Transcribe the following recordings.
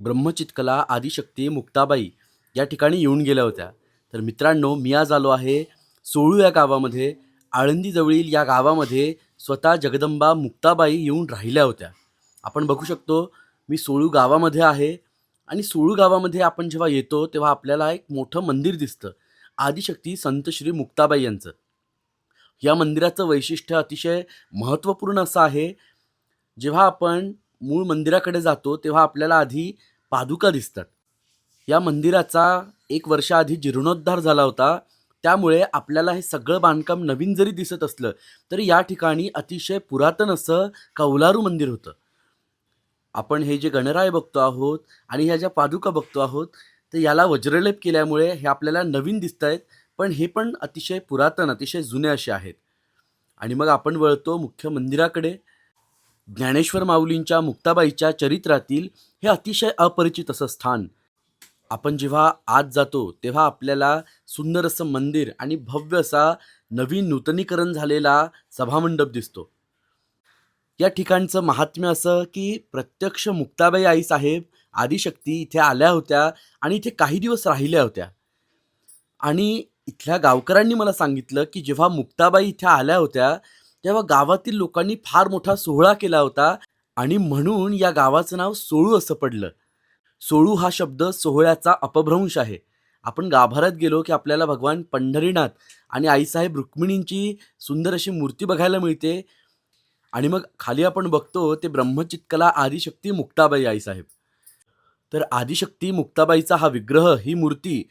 ब्रह्मचितकला आदिशक्ती मुक्ताबाई या ठिकाणी येऊन गेल्या होत्या. तर मित्रांनो मी आज आलो आहे सोळू या गावामध्ये. आळंदीजवळील या गावामध्ये स्वतः जगदंबा मुक्ताबाई येऊन राहिल्या होत्या. आपण बघू शकतो मी सोळू गावामध्ये आहे आणि सोळू गावामध्ये आपण जेव्हा येतो तेव्हा आपल्याला एक मोठं मंदिर दिसतं. आदिशक्ती संत श्री मुक्ताबाई यांचं. या मंदिराचं वैशिष्ट्य अतिशय महत्त्वपूर्ण असं आहे. जेव्हा आपण मूळ मंदिराकडे जातो तेव्हा आपल्याला आधी पादुका दिसतात. या मंदिराचा एक वर्षाआधी जीर्णोद्धार झाला होता. त्यामुळे आपल्याला हे सगळं बांधकाम नवीन जरी दिसत असलं तरी या ठिकाणी अतिशय पुरातन असं कौलारू मंदिर होतं. आपण हे जे गणराय बघतो आहोत आणि ह्या ज्या पादुका बघतो आहोत तर याला वज्रलेप केल्यामुळे हे आपल्याला नवीन दिसत आहेत पण हे पण अतिशय पुरातन अतिशय जुने असे आहेत. आणि मग आपण वळतो मुख्य मंदिराकडे. ज्ञानेश्वर माऊलींच्या मुक्ताबाईच्या चरित्रातील हे अतिशय अपरिचित असं स्थान. आपण जेव्हा आत जातो तेव्हा आपल्याला सुंदर असं मंदिर आणि भव्य असा नवीन नूतनीकरण झालेला सभामंडप दिसतो. या ठिकाणचं महात्म्य असं की प्रत्यक्ष मुक्ताबाई आई साहेब आदिशक्ती इथे आल्या होत्या आणि इथे काही दिवस राहिल्या होत्या. आणि इथल्या गावकऱ्यांनी मला सांगितलं की जेव्हा मुक्ताबाई इथे आल्या होत्या तेव्हा गावातील लोकांनी फार मोठा सोहळा केला होता आणि म्हणून या गावाचं नाव सोळू असं पडलं. सोळू हा शब्द सोहळ्याचा अपभ्रंश आहे. आपण गाभाऱ्यात गेलो की आपल्याला भगवान पंढरीनाथ आणि आईसाहेब रुक्मिणींची सुंदर अशी मूर्ती बघायला मिळते आणि मग खाली आपण बघतो ते ब्रह्मचितकला आदिशक्ती मुक्ताबाई आईसाहेब. तर आदिशक्ती मुक्ताबाईचा हा विग्रह ही मूर्ती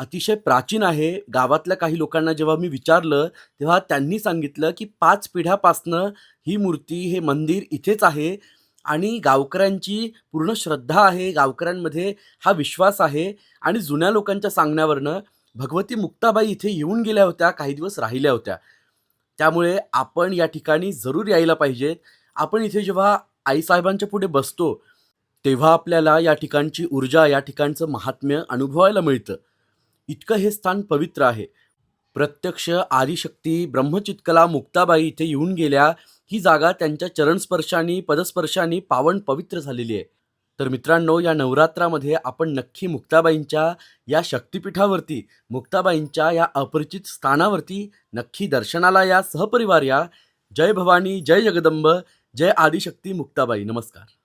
अतिशय प्राचीन आहे. गावातल्या काही लोकांना जेव्हा मी विचारलं तेव्हा त्यांनी सांगितलं की पाच पिढ्यापासनं ही मूर्ती हे मंदिर इथेच आहे आणि गावकऱ्यांची पूर्ण श्रद्धा आहे. गावकऱ्यांमध्ये हा विश्वास आहे आणि जुन्या लोकांच्या सांगण्यावरनं भगवती मुक्ताबाई इथे येऊन गेल्या होत्या काही दिवस राहिल्या होत्या. त्यामुळे आपण या ठिकाणी जरूर यायला पाहिजेत आपण इथे जेव्हा आईसाहेबांच्या पुढे बसतो तेव्हा आपल्याला या ठिकाणची ऊर्जा या ठिकाणचं महात्म्य अनुभवायला मिळतं. इतकं हे स्थान पवित्र आहे. प्रत्यक्ष आदिशक्ती ब्रह्मचितकला मुक्ताबाई इथे येऊन गेल्या ही जागा त्यांच्या चरणस्पर्शाने पदस्पर्शाने पावन पवित्र झालेली आहे. तर मित्रांनो या नवरात्रामध्ये आपण नक्की मुक्ताबाईंच्या या शक्तिपीठावरती मुक्ताबाईंच्या या अपरिचित स्थानावरती नक्की दर्शनाला या सहपरिवार या. जय भवानी जय जगदंब जय आदिशक्ती मुक्ताबाई. नमस्कार.